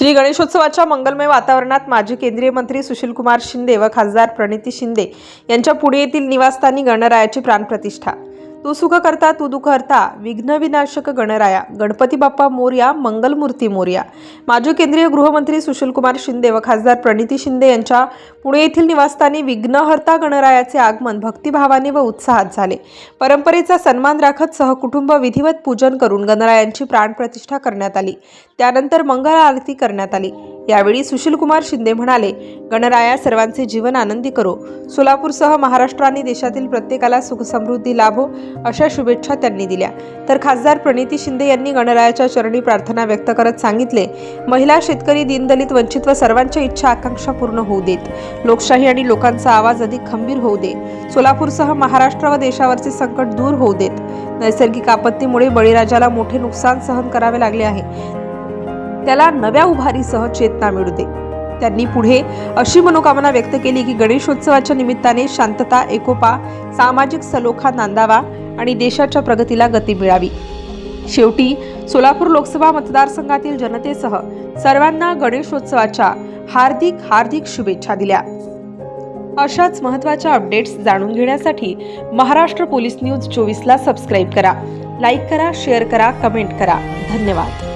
श्री गणेशोत्सवाच्या मंगलमय वातावरणात माजी केंद्रीय मंत्री सुशीलकुमार शिंदे व खासदार प्रणिती शिंदे यांच्या पुणे येथील निवासस्थानी गणरायाची प्राणप्रतिष्ठा. तू सुख करता तू दुःख हरता विघ्नविनाशक गणराया. गणपती बाप्पा मोर्या मंगलमूर्ती मोर्या. माजी केंद्रीय गृहमंत्री सुशीलकुमार शिंदे व खासदार प्रणिती शिंदे यांच्या पुणे येथील निवासस्थानी विघ्नहर्ता गणरायाचे आगमन भक्तिभावाने व उत्साहात झाले. परंपरेचा सन्मान राखत सहकुटुंब विधिवत पूजन करून गणरायांची प्राणप्रतिष्ठा करण्यात आली. त्यानंतर मंगल आरती करण्यात आली. यावेळी सुशीलकुमार शिंदे म्हणाले गणराया सर्वांचे जीवन आनंदी करो. सोलापूरसह महाराष्ट्र आणि देशातील प्रत्येकाला सुखसमृद्धी लाभो अशा शुभेच्छा त्यांनी दिल्या. तर खासदार प्रणिती शिंदे यांनी गणरायाच्या चरणी प्रार्थना व्यक्त करत सांगितले महिला शेतकरी दीनदलित वंचित व सर्वांच्या इच्छा आकांक्षा पूर्ण होऊ देत. लोकशाही आणि लोकांचा आवाज अधिक खंबीर होऊ दे. सोलापूरसह महाराष्ट्र व देशावरचे संकट दूर होऊ देत. नैसर्गिक आपत्तीमुळे बळीराजाला मोठे नुकसान सहन करावे लागले आहे. त्याला नव्या उभारीसह चेतना मिळू दे. त्यांनी पुढे अशी मनोकामना व्यक्त केली की गणेशोत्सवाच्या निमित्ताने शांतता एकोपा सामाजिक सलोखा नांदावा आणि देशाच्या प्रगतीला गती मिळावी. शेवटी सोलापूर लोकसभा मतदारसंघातील जनतेसह सर्वांना गणेशोत्सवाच्या हार्दिक हार्दिक शुभेच्छा दिल्या. अशाच महत्त्वाच्या अपडेट्स जाणून घेण्यासाठी महाराष्ट्र पोलीस न्यूज चोवीसला सबस्क्राईब करा. लाईक करा शेअर करा कमेंट करा. धन्यवाद.